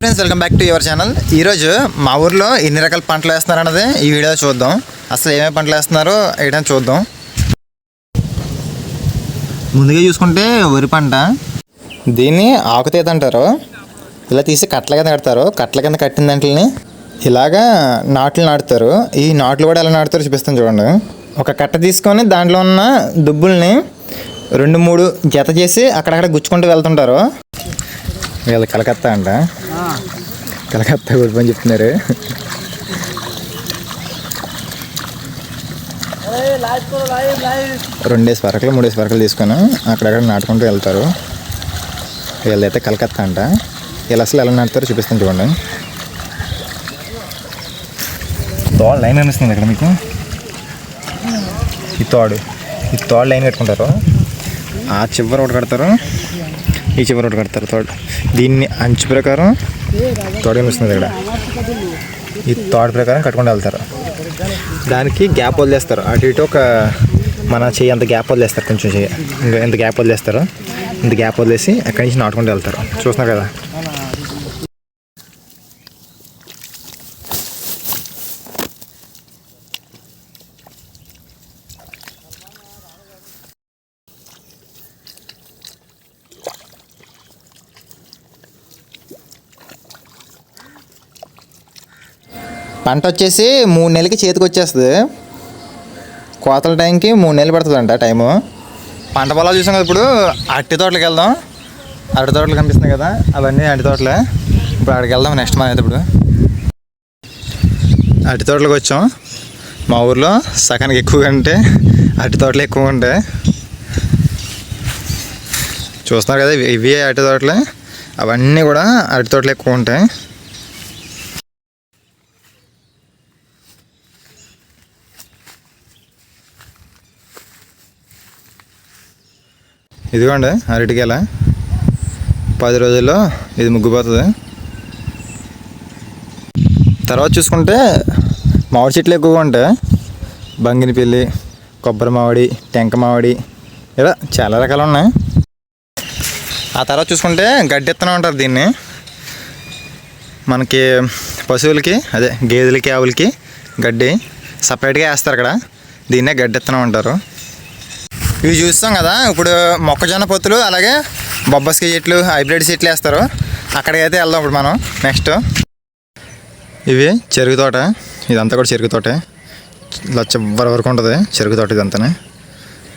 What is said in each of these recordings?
Friends welcome back to your channel ఈరోజు మా ఊర్లో ఎన్ని రకాల పంటలు వేస్తున్నారు అన్నది ఈ వీడియో చూద్దాం. అసలు ఏమేమి పంటలు వేస్తున్నారో వేయడం చూద్దాం. ముందుగా చూసుకుంటే వరి పంట. దీన్ని ఆకుతీత అంటారు. ఇలా తీసి కట్టల కింద కడతారు. కట్టల కింద కట్టిన దాంట్లని ఇలాగా నాట్లు నాటుతారు. ఈ నాట్లు కూడా ఎలా నాటుతారో చూపిస్తాను చూడండి. ఒక కట్ట తీసుకొని దాంట్లో ఉన్న దుబ్బుల్ని రెండు మూడు జత చేసి అక్కడక్కడ గుచ్చుకుంటూ వెళ్తుంటారు. వీళ్ళు కలకత్తా అంట. కలకత్తా ఊరి పని చెప్తున్నారు రెండేసి వరకలు మూడేసి వరకలు తీసుకొని అక్కడక్కడ నాటుకుంటూ వెళ్తారు. వీళ్ళైతే కలకత్తా అంట. వీళ్ళు అసలు ఎలా నాటుతారో చూపిస్తాను చూడండి. తోడు లైన్ అనిపిస్తుంది ఇక్కడ మీకు? ఈ తోడు. ఈ తోడు లైన్ కట్టుకుంటారు. ఆ చివర ఒకటి కడతారు. ఈ చివరి ఒకటి కడతారు తోట. దీన్ని అంచు ప్రకారం తోట కనిపిస్తుంది ఇక్కడ. ఈ తోట ప్రకారం కట్టుకుంటూ వెళ్తారు. దానికి గ్యాప్ వదిలేస్తారు. అటు ఇటు ఒక మన చెయ్యి అంత గ్యాప్ వదిలేస్తారు. కొంచెం చేయి ఇంకా ఎంత గ్యాప్ వదిలేస్తారు ఇంత గ్యాప్ వదిలేసి అక్కడి నుంచి నాటుకుంటూ వెళ్తారు. చూస్తున్నారు కదా? పంట వచ్చేసి మూడు నెలలకి చేతికి వచ్చేస్తుంది. కోతల టైంకి మూడు నెలలు పడుతుందంట టైము. పంట పొలాలు చూసాం కదా ఇప్పుడు అరటి తోటలకు వెళ్దాం. అరటి తోటలు కనిపిస్తున్నాయి కదా అవన్నీ అరటి తోటలే. ఇప్పుడు అక్కడికి వెళ్దాం నెక్స్ట్ మన అయితే ఇప్పుడు. అరటి తోటలకు వచ్చాం. మా ఊర్లో సగానికి ఎక్కువగా ఉంటే అరటి తోటలు ఎక్కువ ఉంటాయి చూస్తున్నారు కదా ఇవే ఇవి అరటి తోటలే. అవన్నీ కూడా అరటి తోటలు ఎక్కువ ఉంటాయి. ఇదిగోండి అరటికాయల? పది రోజుల్లో ఇది ముగ్గిపోతుంది. తర్వాత చూసుకుంటే మామిడి చెట్లు ఎక్కువగా ఉంటాయి బంగినపల్లి కొబ్బరి మామిడి టెంక మామిడి ఇలా చాలా రకాలు ఉన్నాయి. ఆ తర్వాత చూసుకుంటే గడ్డి ఇత్తనం అంటారు దీన్ని. మనకి పశువులకి అదే గేదెలకి ఆవులకి గడ్డి సపరేట్గా వేస్తారు అక్కడ. దీన్నే గడ్డి ఇత్తనం అంటారు. ఇవి చూస్తాం కదా. ఇప్పుడు మొక్కజొన్న పొత్తులు అలాగే బొబ్బస్కి చెట్లు హైబ్రిడ్ చెట్లు వేస్తారు. అక్కడికి అయితే వెళ్దాం ఇప్పుడు మనం. నెక్స్ట్ ఇవి చెరుకు తోట. ఇదంతా కూడా చెరుకు తోటే. ఇలా చివరి వరకు ఉంటుంది చెరుకు తోట ఇదంతా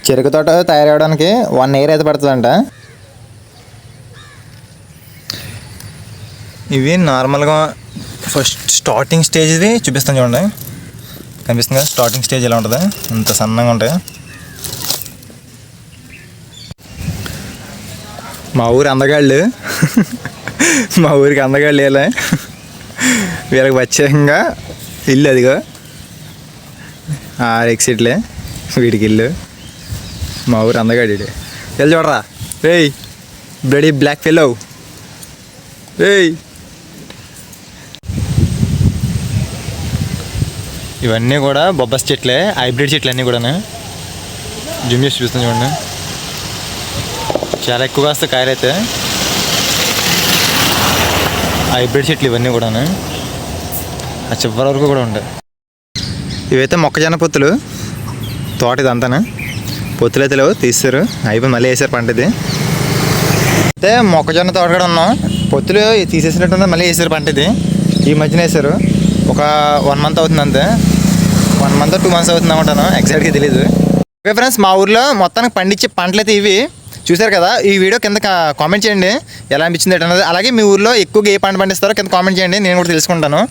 చెరుకు తోట తయారవడానికి వన్ ఇయర్ అయితే పడుతుందంట. ఇవి నార్మల్గా ఫస్ట్ స్టార్టింగ్ స్టేజ్ ఇది. చూపిస్తాను చూడండి. కనిపిస్తుంది స్టార్టింగ్ స్టేజ్ ఎలా ఉంటుంది? ఇంత సన్నగా ఉంటాయి. మా ఊరు అందగాళ్ళు. మా ఊరికి అందగాళ్ళు వేలే వీళ్ళకి ప్రత్యేకంగా ఇల్లు అదిగో. ఆరు ఎక్సిట్లే వీడికి ఇల్లు. మా ఊరు అందగాడు వెళ్ళి చూడరా. రేయ్ బ్లడీ బ్లాక్ ఫెలో రేయ్ ఇవన్నీ కూడా బొబ్బస్ చెట్లే హైబ్రిడ్ చెట్లు అన్నీ కూడా జూమ్ చేసి చూస్తాను చూడండి. చాలా ఎక్కువగా వస్తాయి కాయలు అయితే. హైబ్రిడ్ చెట్లు ఇవన్నీ కూడా ఆ చివరి వరకు కూడా ఉంటాయి. ఇవైతే మొక్కజొన్న పొత్తులు. తోట ఇదంతానే. పొత్తులు అయితే లేవు తీస్తారు అయిపోయి మళ్ళీ వేసారు పంట ఇది. అయితే మొక్కజొన్న తోట కూడా ఉన్నాం. పొత్తులు తీసేసినట్టు మళ్ళీ వేసారు పంట ఇది. ఈ మధ్యన వేసారు. ఒక వన్ మంత్ అవుతుంది అంతే. వన్ మంత్ టూ మంత్స్ అవుతుంది అనుకుంటాను. ఎగ్జాక్ట్గా తెలియదు ఓకే ఫ్రెండ్స్ మా ఊర్లో మొత్తానికి పండించే పంటలు అయితే ఇవి. చూశారు కదా ఈ వీడియో కింద కామెంట్ చేయండి. ఎలా అనిపించింది అన్నది అలాగే మీ ఊర్లో ఎక్కువగా ఏ పంట పండిస్తారో కింద కామెంట్ చేయండి. నేను కూడా తెలుసుకుంటాను.